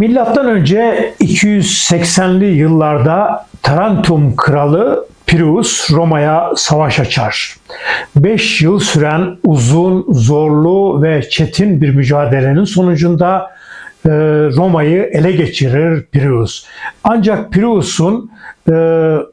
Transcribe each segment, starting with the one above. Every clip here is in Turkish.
Milattan önce 280'li yıllarda Tarantum kralı Pirus Roma'ya savaş açar. 5 yıl süren uzun, zorlu ve çetin bir mücadelenin sonucunda e, Roma'yı ele geçirir Pirus. Ancak Pirus'un e,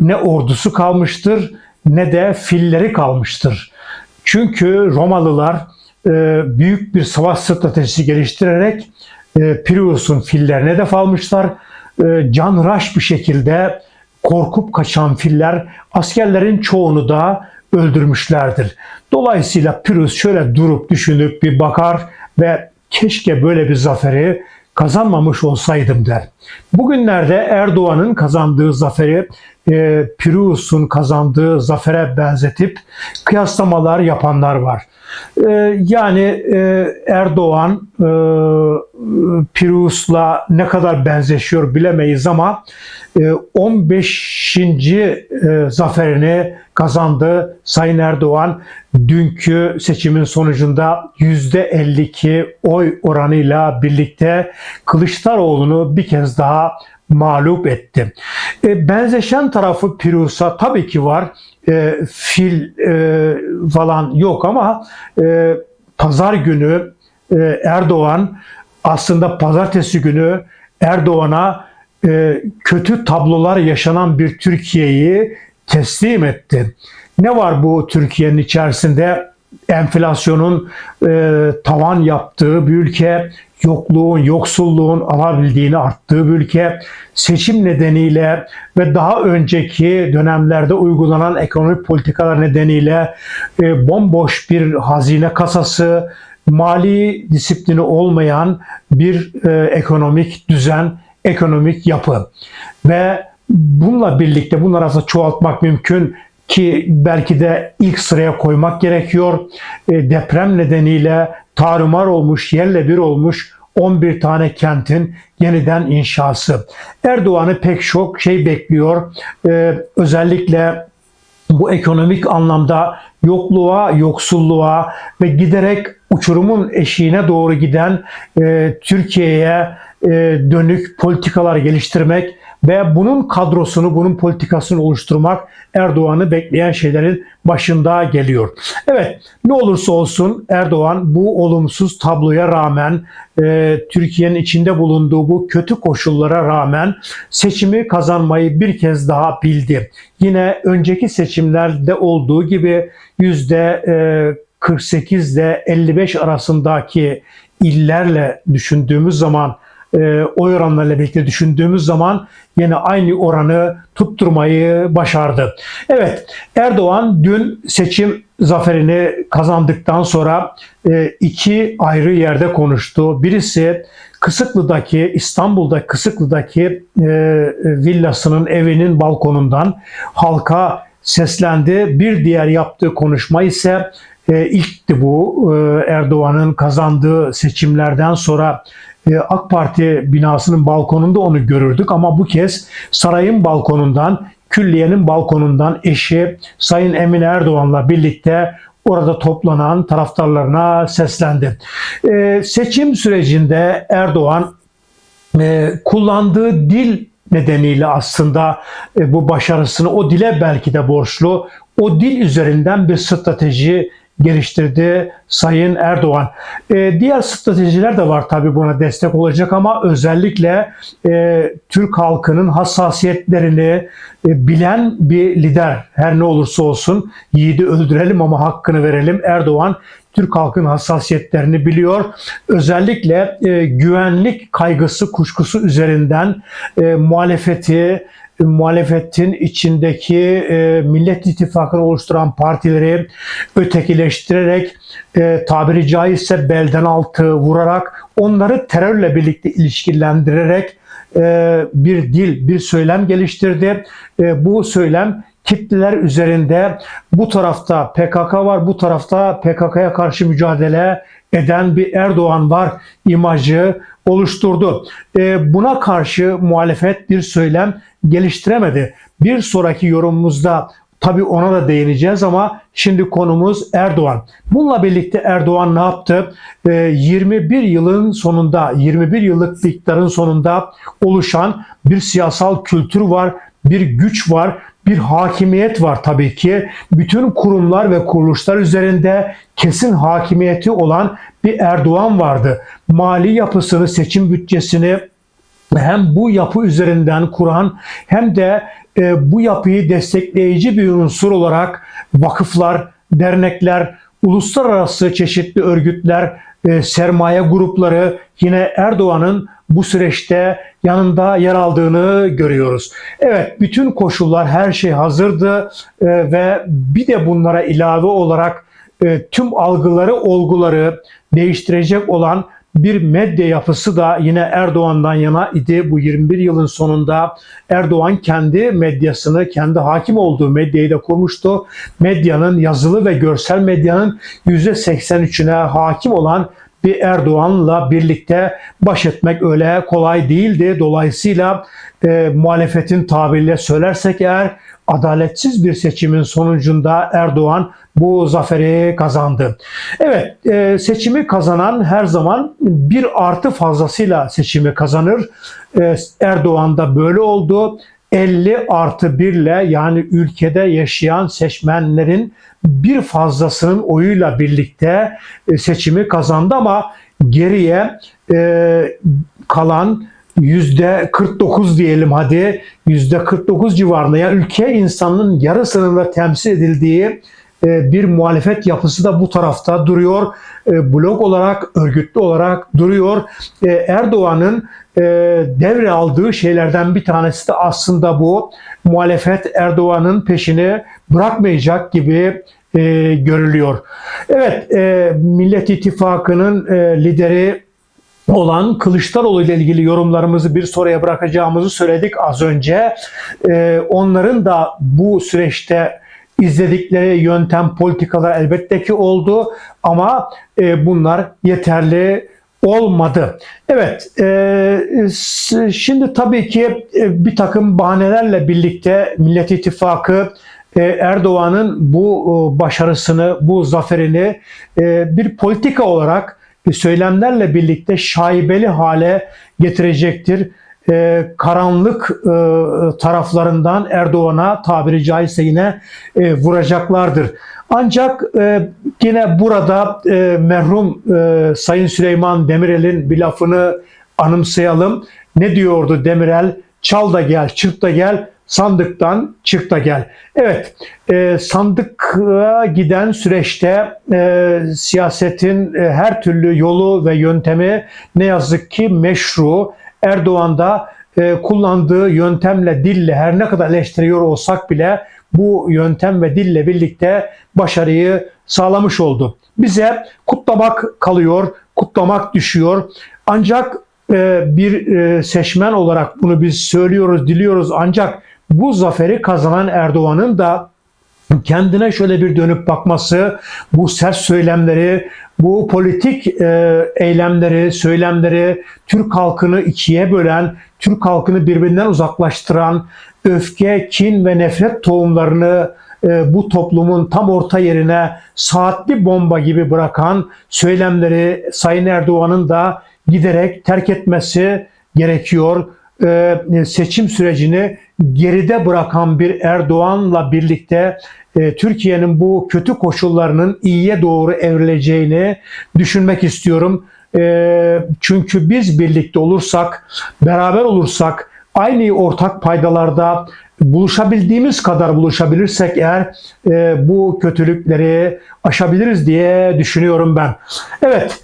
ne ordusu kalmıştır ne de filleri kalmıştır. Çünkü Romalılar e, büyük bir savaş stratejisi geliştirerek e, Pirus'un fillerine hedef almışlar. E, canhıraş bir şekilde korkup kaçan filler askerlerin çoğunu da öldürmüşlerdir. Dolayısıyla Pirus şöyle durup düşünüp bir bakar ve keşke böyle bir zaferi kazanmamış olsaydım der. Bugünlerde Erdoğan'ın kazandığı zaferi e, Pirus'un kazandığı zafere benzetip kıyaslamalar yapanlar var. E, yani e, Erdoğan e, Pirus'la ne kadar benzeşiyor bilemeyiz ama e, 15. E, zaferini kazandı Sayın Erdoğan. Dünkü seçimin sonucunda %52 oy oranıyla birlikte Kılıçdaroğlu'nu bir kez daha mağlup etti. E, benzeşen tarafı Pirus'a tabii ki var. E, fil e, falan yok ama e, pazar günü e, Erdoğan aslında pazartesi günü Erdoğan'a e, kötü tablolar yaşanan bir Türkiye'yi teslim etti. Ne var bu Türkiye'nin içerisinde? Enflasyonun e, tavan yaptığı bir ülke, yokluğun, yoksulluğun alabildiğini arttığı bir ülke, seçim nedeniyle ve daha önceki dönemlerde uygulanan ekonomik politikalar nedeniyle e, bomboş bir hazine kasası, mali disiplini olmayan bir e, ekonomik düzen, ekonomik yapı. Ve bununla birlikte bunlar arasında çoğaltmak mümkün ki belki de ilk sıraya koymak gerekiyor. E, deprem nedeniyle tarumar olmuş, yerle bir olmuş 11 tane kentin yeniden inşası. Erdoğan'ı pek çok şey bekliyor. E, özellikle bu ekonomik anlamda yokluğa, yoksulluğa ve giderek uçurumun eşiğine doğru giden e, Türkiye'ye e, dönük politikalar geliştirmek ve bunun kadrosunu, bunun politikasını oluşturmak Erdoğan'ı bekleyen şeylerin başında geliyor. Evet, ne olursa olsun Erdoğan bu olumsuz tabloya rağmen, e, Türkiye'nin içinde bulunduğu bu kötü koşullara rağmen seçimi kazanmayı bir kez daha bildi. Yine önceki seçimlerde olduğu gibi yüzde e, 48 ile 55 arasındaki illerle düşündüğümüz zaman e, oy oranlarıyla birlikte düşündüğümüz zaman yine aynı oranı tutturmayı başardı. Evet Erdoğan dün seçim zaferini kazandıktan sonra e, iki ayrı yerde konuştu. Birisi Kısıklı'daki İstanbul'da Kısıklı'daki e, villasının evinin balkonundan halka seslendi. Bir diğer yaptığı konuşma ise e, ilkti bu e, Erdoğan'ın kazandığı seçimlerden sonra AK Parti binasının balkonunda onu görürdük ama bu kez sarayın balkonundan, külliyenin balkonundan eşi Sayın Emine Erdoğan'la birlikte orada toplanan taraftarlarına seslendi. E, seçim sürecinde Erdoğan e, kullandığı dil nedeniyle aslında e, bu başarısını o dile belki de borçlu. O dil üzerinden bir strateji geliştirdi Sayın Erdoğan. E, diğer stratejiler de var tabii buna destek olacak ama özellikle e, Türk halkının hassasiyetlerini e, bilen bir lider her ne olursa olsun yiğidi öldürelim ama hakkını verelim. Erdoğan Türk halkının hassasiyetlerini biliyor. Özellikle e, güvenlik kaygısı, kuşkusu üzerinden e, muhalefeti, muhalefetin içindeki e, Millet İttifakı'nı oluşturan partileri ötekileştirerek e, tabiri caizse belden altı vurarak onları terörle birlikte ilişkilendirerek e, bir dil, bir söylem geliştirdi. E, bu söylem kitleler üzerinde bu tarafta PKK var, bu tarafta PKK'ya karşı mücadele eden bir Erdoğan var imajı oluşturdu. E, buna karşı muhalefet bir söylem geliştiremedi. Bir sonraki yorumumuzda Tabii ona da değineceğiz ama şimdi konumuz Erdoğan. Bununla birlikte Erdoğan ne yaptı? Ee, 21 yılın sonunda, 21 yıllık iktidarın sonunda oluşan bir siyasal kültür var, bir güç var, bir hakimiyet var tabii ki. Bütün kurumlar ve kuruluşlar üzerinde kesin hakimiyeti olan bir Erdoğan vardı. Mali yapısını, seçim bütçesini hem bu yapı üzerinden kuran hem de e, bu yapıyı destekleyici bir unsur olarak vakıflar, dernekler, uluslararası çeşitli örgütler, e, sermaye grupları yine Erdoğan'ın bu süreçte yanında yer aldığını görüyoruz. Evet bütün koşullar her şey hazırdı e, ve bir de bunlara ilave olarak e, tüm algıları, olguları değiştirecek olan bir medya yapısı da yine Erdoğan'dan yana idi. Bu 21 yılın sonunda Erdoğan kendi medyasını, kendi hakim olduğu medyayı da kurmuştu. Medyanın, yazılı ve görsel medyanın %83'üne hakim olan bir Erdoğan'la birlikte baş etmek öyle kolay değildi. Dolayısıyla e, muhalefetin tabiriyle söylersek eğer adaletsiz bir seçimin sonucunda Erdoğan bu zaferi kazandı. Evet e, seçimi kazanan her zaman bir artı fazlasıyla seçimi kazanır. E, Erdoğan da böyle oldu. 50 artı 1 ile yani ülkede yaşayan seçmenlerin bir fazlasının oyuyla birlikte e, seçimi kazandı ama geriye e, kalan yüzde 49 diyelim hadi yüzde 49 civarında. Yani ülke insanının yarısının da temsil edildiği bir muhalefet yapısı da bu tarafta duruyor. E, blok olarak, örgütlü olarak duruyor. E, Erdoğan'ın devre aldığı şeylerden bir tanesi de aslında bu. Muhalefet Erdoğan'ın peşini bırakmayacak gibi görülüyor. Evet, Millet İttifakı'nın lideri olan Kılıçdaroğlu ile ilgili yorumlarımızı bir soruya bırakacağımızı söyledik az önce. onların da bu süreçte izledikleri yöntem, politikalar elbette ki oldu ama e, bunlar yeterli olmadı. Evet, e, şimdi tabii ki e, bir takım bahanelerle birlikte Millet İttifakı e, Erdoğan'ın bu e, başarısını, bu zaferini e, bir politika olarak söylemlerle birlikte şaibeli hale getirecektir e, karanlık e, taraflarından Erdoğan'a tabiri caizse yine e, vuracaklardır. Ancak e, yine burada e, merhum e, Sayın Süleyman Demirel'in bir lafını anımsayalım. Ne diyordu Demirel? Çal da gel, çırp da gel, sandıktan çık da gel. Evet, e, sandığa giden süreçte e, siyasetin e, her türlü yolu ve yöntemi ne yazık ki meşru, Erdoğan da e, kullandığı yöntemle, dille her ne kadar eleştiriyor olsak bile bu yöntem ve dille birlikte başarıyı sağlamış oldu. Bize kutlamak kalıyor, kutlamak düşüyor. Ancak e, bir e, seçmen olarak bunu biz söylüyoruz, diliyoruz. Ancak bu zaferi kazanan Erdoğan'ın da kendine şöyle bir dönüp bakması, bu sert söylemleri, bu politik e, eylemleri, söylemleri Türk halkını ikiye bölen, Türk halkını birbirinden uzaklaştıran, öfke, kin ve nefret tohumlarını e, bu toplumun tam orta yerine saatli bomba gibi bırakan söylemleri Sayın Erdoğan'ın da giderek terk etmesi gerekiyor. E, seçim sürecini geride bırakan bir Erdoğan'la birlikte e, Türkiye'nin bu kötü koşullarının iyiye doğru evrileceğini düşünmek istiyorum. E, çünkü biz birlikte olursak, beraber olursak, aynı ortak paydalarda buluşabildiğimiz kadar buluşabilirsek eğer e, bu kötülükleri aşabiliriz diye düşünüyorum ben. Evet,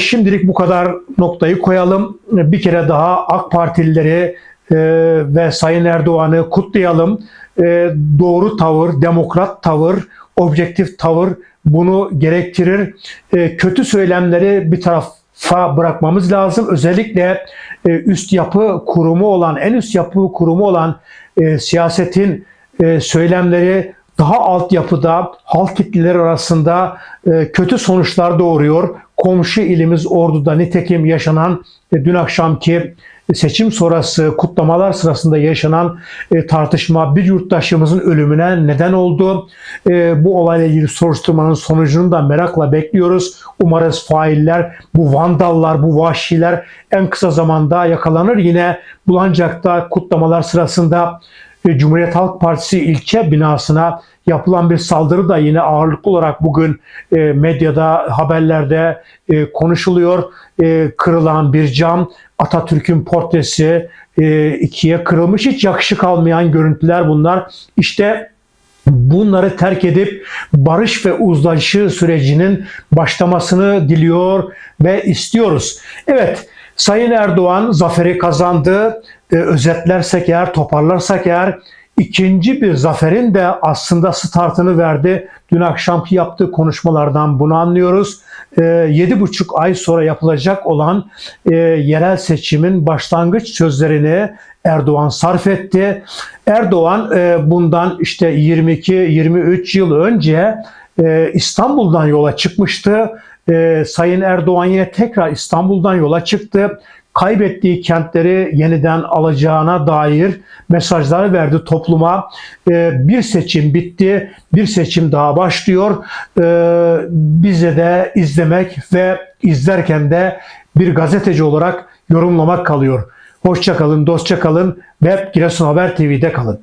şimdilik bu kadar noktayı koyalım. Bir kere daha AK Partilileri ve Sayın Erdoğan'ı kutlayalım. E, doğru tavır, demokrat tavır, objektif tavır bunu gerektirir. E, kötü söylemleri bir tarafa bırakmamız lazım. Özellikle e, üst yapı kurumu olan, en üst yapı kurumu olan e, siyasetin e, söylemleri daha alt yapıda halk kitleleri arasında e, kötü sonuçlar doğuruyor. Komşu ilimiz Ordu'da nitekim yaşanan e, dün akşamki seçim sonrası kutlamalar sırasında yaşanan e, tartışma bir yurttaşımızın ölümüne neden oldu. E, bu olayla ilgili soruşturmanın sonucunu da merakla bekliyoruz. Umarız failler, bu vandallar, bu vahşiler en kısa zamanda yakalanır. Yine Bulancak'ta kutlamalar sırasında e, Cumhuriyet Halk Partisi ilçe binasına yapılan bir saldırı da yine ağırlıklı olarak bugün e, medyada, haberlerde e, konuşuluyor. E, kırılan bir cam, Atatürk'ün portresi ikiye kırılmış. Hiç yakışık almayan görüntüler bunlar. İşte bunları terk edip barış ve uzlaşı sürecinin başlamasını diliyor ve istiyoruz. Evet, Sayın Erdoğan zaferi kazandı. Ee, özetlersek eğer, toparlarsak eğer ikinci bir zaferin de aslında startını verdi. Dün akşamki yaptığı konuşmalardan bunu anlıyoruz. Ee, Yedi buçuk ay sonra yapılacak olan e, yerel seçimin başlangıç sözlerini Erdoğan sarf etti. Erdoğan e, bundan işte 22-23 yıl önce e, İstanbul'dan yola çıkmıştı. E, Sayın Erdoğan yine tekrar İstanbul'dan yola çıktı. Kaybettiği kentleri yeniden alacağına dair mesajlar verdi topluma. E, bir seçim bitti, bir seçim daha başlıyor. E, bize de izlemek ve izlerken de bir gazeteci olarak yorumlamak kalıyor. Hoşça kalın, dostça kalın ve Giresun Haber TV'de kalın.